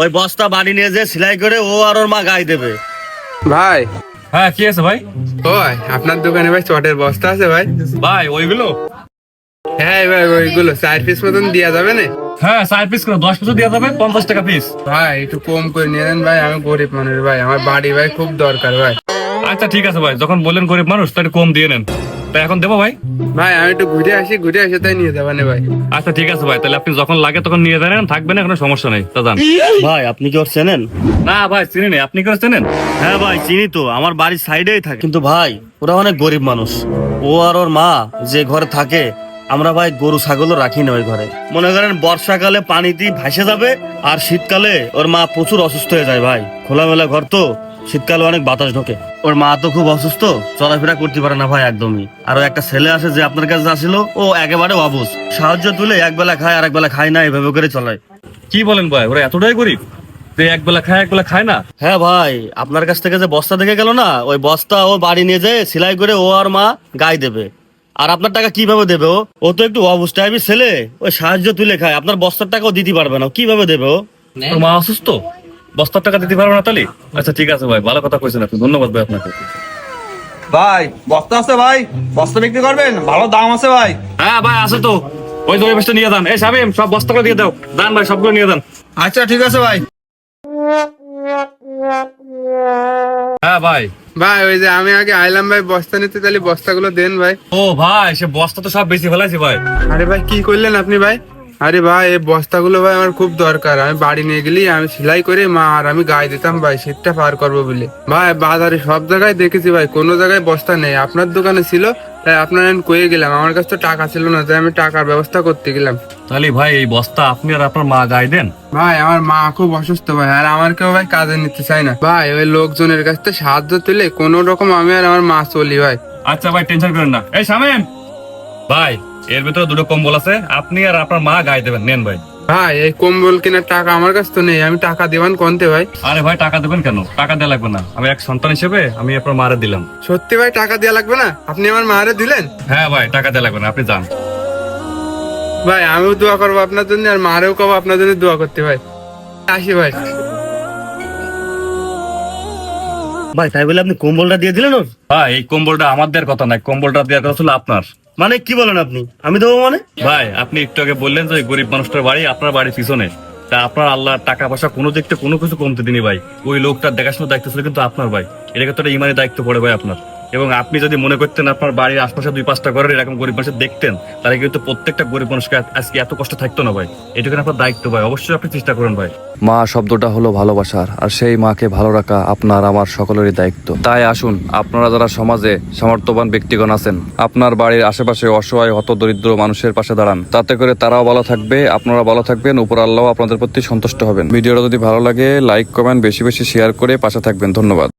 ওই বস্তা বাড়ি নিয়ে যে সেলাই করে ও আর ওর মা গায়ে দেবে। ভাই। হ্যাঁ কি আছে ভাই? ওই আপনার দোকানে ভাই চটের বস্তা আছে ভাই। ভাই ওইগুলো? হ্যাঁ ভাই ওইগুলো। চার পিস মতন দেওয়া যাবে না। হ্যাঁ চার পিস করে দশ পিস দেওয়া যাবে পঞ্চাশ টাকা পিস ভাই একটু কম করে নিয়ে দেন ভাই আমি গরিব মানুষ ভাই আমার বাড়ি ভাই খুব দরকার ভাই। আচ্ছা ঠিক আছে ভাই যখন বললেন গরিব মানুষ একটু কম দিয়ে নেন। তাই এখন দেবো ভাই? ভাই আমি একটু ঘুরে আসি ঘুরে আসে তাই নিয়ে যাবেন ভাই। আচ্ছা ঠিক আছে ভাই তাহলে আপনি যখন লাগে তখন নিয়ে যাবেন থাকবেন না কোনো সমস্যা নেই তা যান। ভাই আপনি কি ওর চেনেন? না ভাই চিনি নেই আপনি কি ওর চেনেন? হ্যাঁ ভাই চিনি তো আমার বাড়ির সাইডেই থাকে। কিন্তু ভাই ওরা অনেক গরিব মানুষ। ও আর ওর মা যে ঘরে থাকে আমরা ভাই গরু ছাগলও রাখি না ওই ঘরে। মনে করেন বর্ষাকালে পানিতে ভাসে যাবে আর শীতকালে ওর মা প্রচুর অসুস্থ হয়ে যায় ভাই। খোলামেলা ঘর তো শীতকালে অনেক বাতাস ঢোকে। ওর মা তো খুব অসুস্থ চলাফেরা করতে পারে না ভাই একদমই। আর একটা ছেলে আছে যে আপনার কাছে আসছিল ও একেবারে অবুজ। সাহায্য তুলে এক বেলা খায় আর এক বেলা খায় না এভাবে করে চলায় কি বলেন ভাই ওরা এতটাই গরিব? যে এক বেলা খায় এক বেলা খায় না? হ্যাঁ ভাই আপনার কাছ থেকে যে বস্তা দেখে গেল না ওই বস্তা ও বাড়ি নিয়ে যায় সেলাই করে ও আর মা গায়ে দেবে। আর আপনার টাকা কীভাবে দেবে ও? ও তো একটু অবস্থা টাইপের ছেলে ওই সাহায্য তুলে খায়। আপনার বস্তার টাকাও দিতে পারবে না কীভাবে দেবে ও? তোর মা অসুস্থ? বস্তার টাকা দিতে পারবে না তাহলে? আচ্ছা ঠিক আছে ভাই ভালো কথা কইছেন আপনি ধন্যবাদ ভাই আপনাকে। ভাই বস্তা আছে ভাই বস্তা বিক্রি করবেন? ভালো দাম আছে ভাই। হ্যাঁ ভাই আছে তো। ওই দই বেশটা নিয়ে যান। এই সাবিম সব বস্তা করে দিয়ে দাও। দান ভাই সবগুলো নিয়ে যান। আচ্ছা ঠিক আছে ভাই। হ্যাঁ ভাই। ভাই ওই যে আমি আগে আইলাম ভাই বস্তা নিতে তাহলে বস্তাগুলো দেন ভাই। ও ভাই সে বস্তা তো সব বেশি ফেলাইছে ভাই। আরে ভাই কি করলেন আপনি ভাই? আরে ভাই এই বস্তাগুলো ভাই আমার খুব দরকার। আমি বাড়ি নিয়ে গেলি আমি সেলাই করে মা আর আমি গায়ে দিতাম ভাই শীতটা পার করব বলে। ভাই বাজারে সব জায়গায় দেখেছি ভাই কোনো জায়গায় বস্তা নেই। আপনার দোকানে ছিল তাই আপনার আমি কয়ে গেলাম আমার কাছে তো টাকা ছিল না তাই আমি টাকার ব্যবস্থা করতে গেলাম। তাহলে ভাই এই বস্তা আপনি আর আপনার মা গায়ে দেন। ভাই আমার মা খুব অসুস্থ ভাই আর আমার কেউ ভাই কাজে নিতে চায় না। ভাই ওই লোকজনের কাছ থেকে সাহায্য তুলে কোনো রকম আমি আর আমার মা চলি ভাই। আচ্ছা ভাই টেনশন করেন না। এই শামিম! ভাই এর ভিতরে দুটো কম্বল আছে আপনি আর আপনার মা গায়ে দেবেন নেন ভাই। ভাই এই কম্বল কেনার টাকা আমার কাছে তো নেই আমি টাকা দেবান কোনতে ভাই? আরে ভাই টাকা দেবেন কেন? টাকা দেওয়া লাগবে না। আমি এক সন্তান হিসেবে আমি আপনার মারে দিলাম। সত্যি ভাই টাকা দেওয়া লাগবে না? আপনি আমার মারে দিলেন? হ্যাঁ ভাই টাকা দেওয়া লাগবে না আপনি যান। ভাই আমিও দোয়া করব আপনার জন্য আর মারেও কবো আপনার জন্য দোয়া করতে ভাই। আসি ভাই। ভাই তাই বলে আপনি কম্বলটা দিয়ে দিলেন ওর? ভাই এই কম্বলটা আমার দেওয়ার কথা নাই কম্বলটা দেওয়ার কথা ছিল আপনার। মানে কি বলেন আপনি? আমি দেবো মানে? ভাই, আপনি একটু আগে বললেন যে গরিব মানুষটার বাড়ি আপনার বাড়ির পিছনে। তা আপনার আল্লাহ টাকা পয়সা কোনো দিক থেকে কোনো কিছু কমতে দিনি ভাই। ওই লোকটার দেখাশোনার দায়িত্ব ছিল কিন্তু আপনার ভাই। এটাকে তো একটা ইমানের দায়িত্ব পড়ে ভাই আপনার। এবং আপনি যদি মনে করতেন আপনার বাড়ির আশপাশে দুই পাঁচটা ঘরের এরকম গরিব মানুষের দেখতেন তাহলে কিন্তু প্রত্যেকটা গরিব মানুষকে আজকে এত কষ্ট থাকতো না ভাই। এটুকু আপনার দায়িত্ব ভাই। অবশ্যই আপনি চেষ্টা করুন ভাই। মা শব্দটা হলো ভালোবাসার আর সেই মাকে ভালো রাখা আপনার আমার সকলেরই দায়িত্ব। তাই আসুন আপনারা যারা সমাজে সামর্থ্যবান ব্যক্তিগণ আছেন আপনার বাড়ির আশেপাশে অসহায় হত দরিদ্র মানুষের পাশে দাঁড়ান। তাতে করে তারাও ভালো থাকবে আপনারা ভালো থাকবেন উপর আল্লাহ আপনাদের প্রতি সন্তুষ্ট হবেন। ভিডিওটা যদি ভালো লাগে লাইক কমেন্ট বেশি বেশি শেয়ার করে পাশে থাকবেন। ধন্যবাদ।